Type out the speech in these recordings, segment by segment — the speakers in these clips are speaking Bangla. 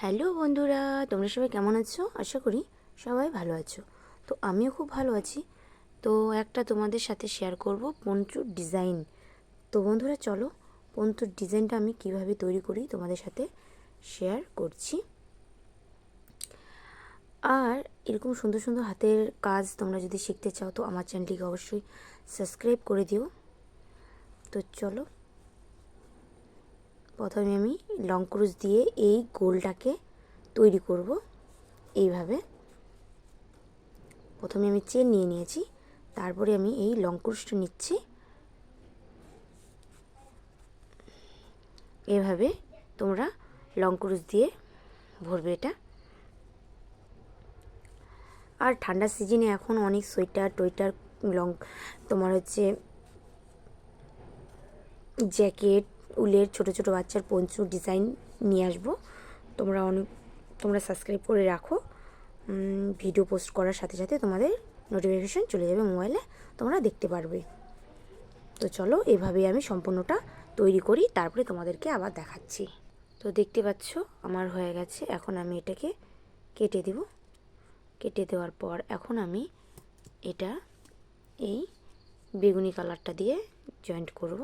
হ্যালো বন্ধুরা, তোমরা সবাই কেমন আছো? আশা করি সবাই ভালো আছো। তো আমিও খুব ভালো আছি। তো একটা তোমাদের সাথে শেয়ার করব পঞ্চুর ডিজাইন তো বন্ধুরা, চলো পঞ্চুর ডিজাইনটা আমি কীভাবে তৈরি করি তোমাদের সাথে শেয়ার করছি। আর এরকম সুন্দর সুন্দর হাতের কাজ তোমরা যদি শিখতে চাও, তো আমার চ্যানেলটিকে অবশ্যই সাবস্ক্রাইব করে দিও। তো চলো প্রথমে আমি লং ক্রুজ দিয়ে এই গোলটাকে তৈরি করব এইভাবে। প্রথমে আমি চেন নিয়ে নিয়েছি, তারপরে আমি এই লং ক্রুজটা নিচ্ছি। এভাবে তোমরা লং ক্রুজ দিয়ে ভরবে এটা। আর ঠান্ডার সিজনে এখন অনেক সোয়েটার টোয়েটার লং তোমার হচ্ছে জ্যাকেট উলের ছোট ছোট বাচ্চার পঞ্চু ডিজাইন নিয়ে আসব। তোমরা অনেক, তোমরা সাবস্ক্রাইব করে রাখো। ভিডিও পোস্ট করার সাথে সাথে তোমাদের নোটিফিকেশান চলে যাবে মোবাইলে তোমরা দেখতে পারবে। তো চলো, এভাবেই আমি সম্পূর্ণটা তৈরি করি, তারপরে তোমাদেরকে আবার দেখাচ্ছি। তো দেখতে পাচ্ছ, আমার হয়ে গেছে, এখন আমি এটাকে কেটে দেব। কেটে দেওয়ার পর এখন আমি এটা এই বেগুনি কালারটা দিয়ে জয়েন্ট করব।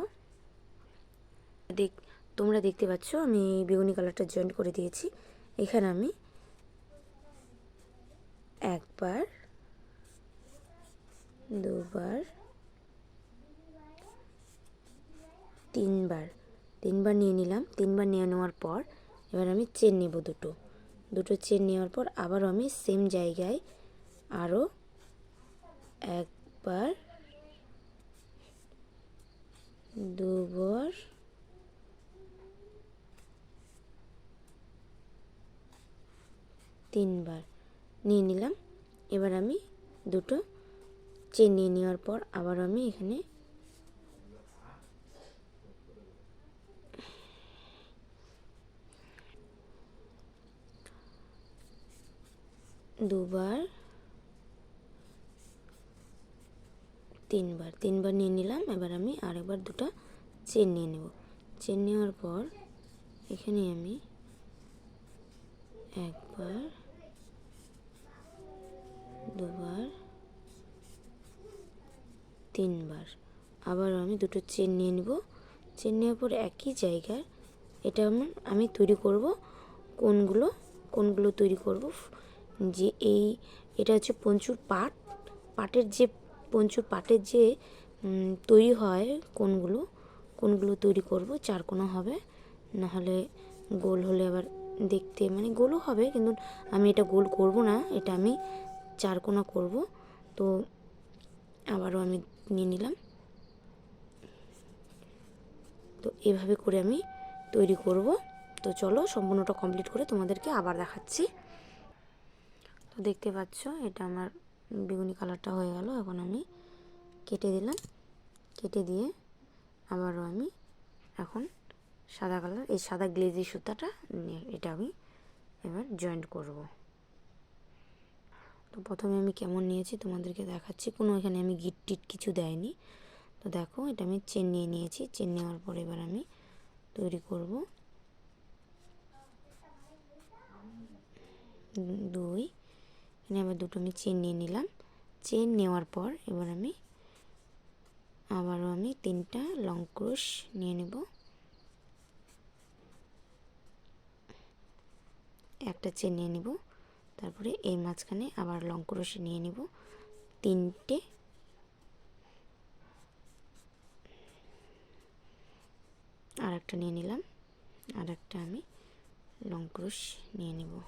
দেখ, তোমরা দেখতে পাচ্ছ, আমি বেগুনি কালারটা জয়েন্ট করে দিয়েছি। এখানে আমি একবার, দুবার, তিনবার তিনবার নিয়ে নিলাম। তিনবার নিয়ে নেওয়ার পর এবার আমি চেন নেব দুটো। দুটো চেন নেওয়ার পর আবারও আমি সেম জায়গায় আরও একবার দুবার তিনবার। নিয়ে নিলাম। এবার আমি দুটো চেন নিয়ে নেওয়ার পর আবার আমি এখানে দুবার, তিনবার তিনবার নিয়ে নিলাম। এবার আমি আরেকবার দুটো চেন নিয়ে নেব। চেন নেওয়ার পর এখানে আমি একবার দুবার তিনবার। আবার আমি দুটো চেন নিয়ে নেব। চেন নেওয়ার পর একই জায়গায় এটা আমার, আমি তৈরি করব। কোনগুলো কোনগুলো তৈরি করব? যে এই, এটা হচ্ছে পঞ্চুর পাট। পাটের যে, পঞ্চুর পাটের যে তৈরি হয় কোনগুলো কোনগুলো তৈরি করব? চার কোনো হবে। নাহলে গোল হলে আবার দেখতে মানে গোলও হবে, কিন্তু আমি এটা গোল করব না। এটা আমি চার কোনা করব। তো আবারও আমি নিয়ে নিলাম। তো এভাবে করে আমি তৈরি করব। তো চলো সম্পূর্ণটা কমপ্লিট করে তোমাদেরকে আবার দেখাচ্ছি। তো দেখতে পাচ্ছ, এটা আমার বেগুনি কালারটা হয়ে গেল। এখন আমি কেটে দিলাম। কেটে দিয়ে আবারও আমি এখন সাদা কালার, এই সাদা গ্লেজি সুতাটা এটা আমি এবার জয়েন্ট করব। তো প্রথমে আমি কেমন নিয়েছি তোমাদেরকে দেখাচ্ছি। কোনো এখানে আমি গিট টিট কিছু দেয়নি। তো দেখো, এটা আমি চেন নিয়ে নিয়েছি। চেন নেওয়ার পর এবার আমি তৈরি করব। দুই, এখানে আবার দুটো আমি চেন নিয়ে নিলাম। চেন নেওয়ার পর এবার আমি আবারও আমি তিনটা লং ক্রোশ নিয়ে নেব। একটা চেন নিয়ে নেব। তারপরে এই মাঝখানে আবার লং ক্রোশে নিয়ে নেব। তিনটে। আর একটা নিয়ে নিলাম। আর একটা আমি লং ক্রোশ নিয়ে নেব।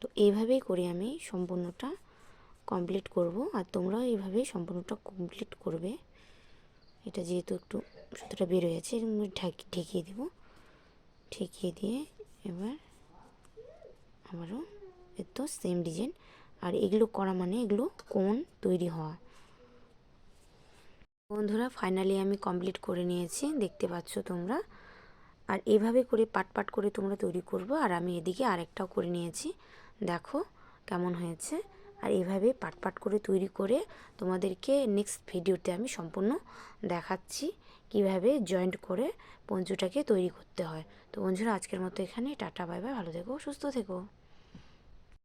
তো এইভাবেই করে আমি সম্পূর্ণটা কমপ্লিট করব। আর তোমরাও এইভাবেই সম্পূর্ণটা কমপ্লিট করবে। এটা যেহেতু একটু সুতোটা বের হয়েছে ঢেকিয়ে দেব। ঠেকিয়ে দিয়ে এবার আবারও এর তো সেম ডিজাইন আর এগুলো করা মানে এগুলো কোন তৈরি হওয়া। বন্ধুরা ফাইনালি আমি কমপ্লিট করে নিয়েছি, দেখতে পাচ্ছ তোমরা। আর এভাবে করে পাট পাট করে তোমরা তৈরি করব। আর আমি এদিকে আরেকটাও করে নিয়েছি। দেখো কেমন হয়েছে। আর এভাবে পাট পাট করে তৈরি করে তোমাদেরকে নেক্সট ভিডিওতে আমি সম্পূর্ণ দেখাচ্ছি কীভাবে জয়েন্ট করে পঞ্চুটাকে তৈরি করতে হয়। তো বন্ধুরা, আজকের মতো এখানে। টাটা বাই বাই ভালো থেকো, সুস্থ থেকো।